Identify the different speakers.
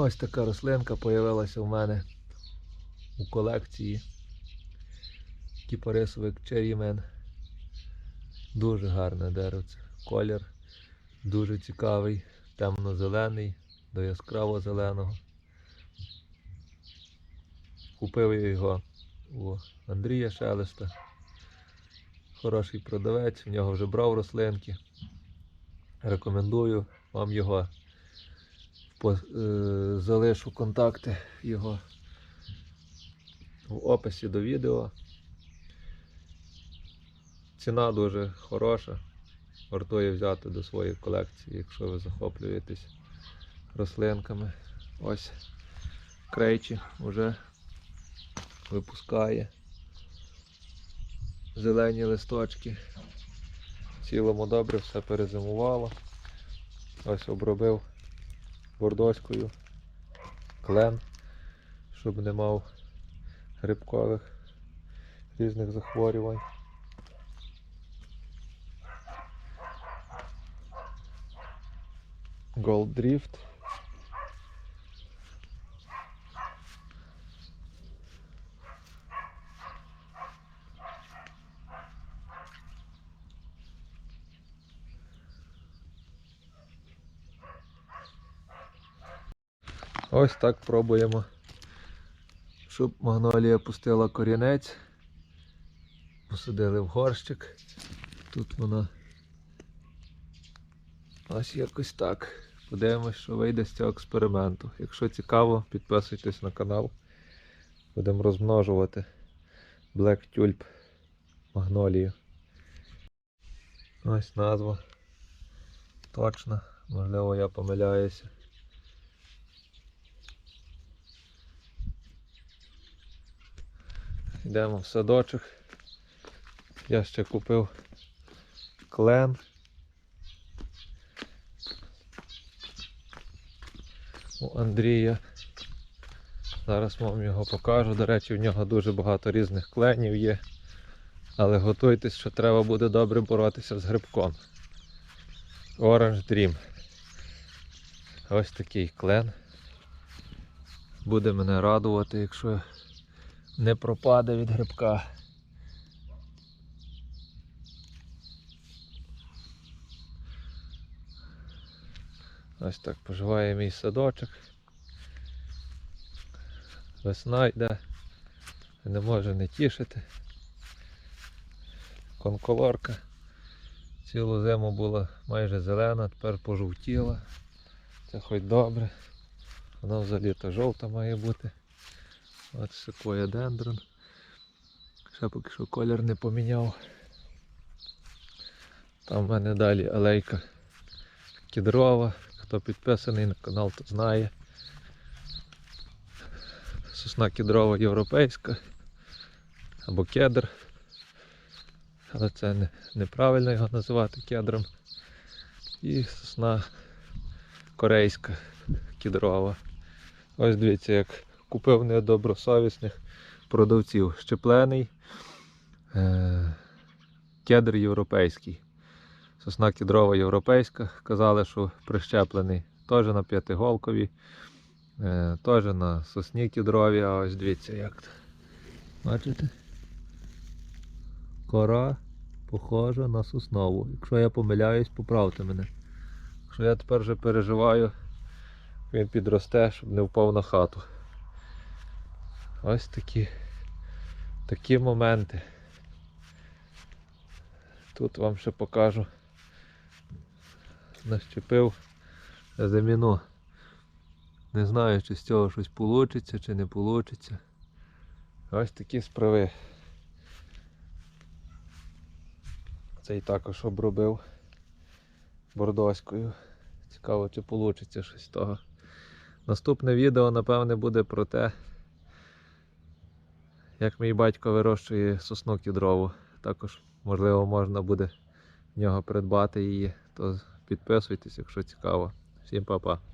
Speaker 1: Ось така рослинка з'явилася в мене у колекції. Кіпарисовик Cherryman. Дуже гарне деревце. Колір дуже цікавий, темно-зелений до яскраво зеленого. Купив я його у Андрія Шелеста. Хороший продавець, в нього вже брав рослинки. Рекомендую вам його. Е, залишу контакти його в описі до відео. Ціна дуже хороша. Вартує взяти до своєї колекції, якщо ви захоплюєтесь рослинками. Ось крейчі вже випускає зелені листочки. В цілому добре все перезимувало. Ось обробив бордоською клен, щоб не мав грибкових різних захворювань. Gold Drift. Ось так пробуємо, щоб магнолія пустила корінець. Посадили в горщик. Тут вона ось якось так. Подивимось, що вийде з цього експерименту. Якщо цікаво, підписуйтесь на канал. Будемо розмножувати Black Tulip магнолію. Ось назва. Точно, можливо, я помиляюся. Йдемо в садочок. Я ще купив клен. У Андрія. Зараз вам його покажу. До речі, в нього дуже багато різних кленів є. Але готуйтесь, що треба буде добре боротися з грибком. Orange Dream. Ось такий клен. Буде мене радувати, якщо не пропаде від грибка. Ось так поживає мій садочок. Весна йде, не може не тішити. Конколорка. Цілу зиму була майже зелена, тепер пожовтіла. Це хоч добре. Вона взагалі то жовта має бути. От секвоя дендрон. Ще поки що колір не поміняв. Там в мене далі алейка кідрова. Хто підписаний на канал, то знає. Сосна кідрова європейська або кедр. Але це не, неправильно його називати кедром. І сосна корейська кідрова. Ось дивіться, як купив недобросовісних продавців. Щеплений е- кедр європейський. Сосна кедрова європейська. Казали, що прищеплений теж на п'ятиголкові, е- теж на сосні кедрові, а ось дивіться як. то. Бачите? Кора похожа на соснову. Якщо я помиляюсь, поправте мене. Якщо я тепер вже переживаю, він підросте, щоб не впав на хату. Ось такі, такі моменти. Тут вам ще покажу. Нащепив заміну. Не знаю, чи з цього щось вийде, чи не вийде. Ось такі справи. Цей також обробив бордоською. Цікаво, чи вийде щось з того. Наступне відео, напевне, буде про те, як мій батько вирощує сосну кідрову. Також, можливо, можна буде в нього придбати її. То підписуйтесь, якщо цікаво. Всім па-па.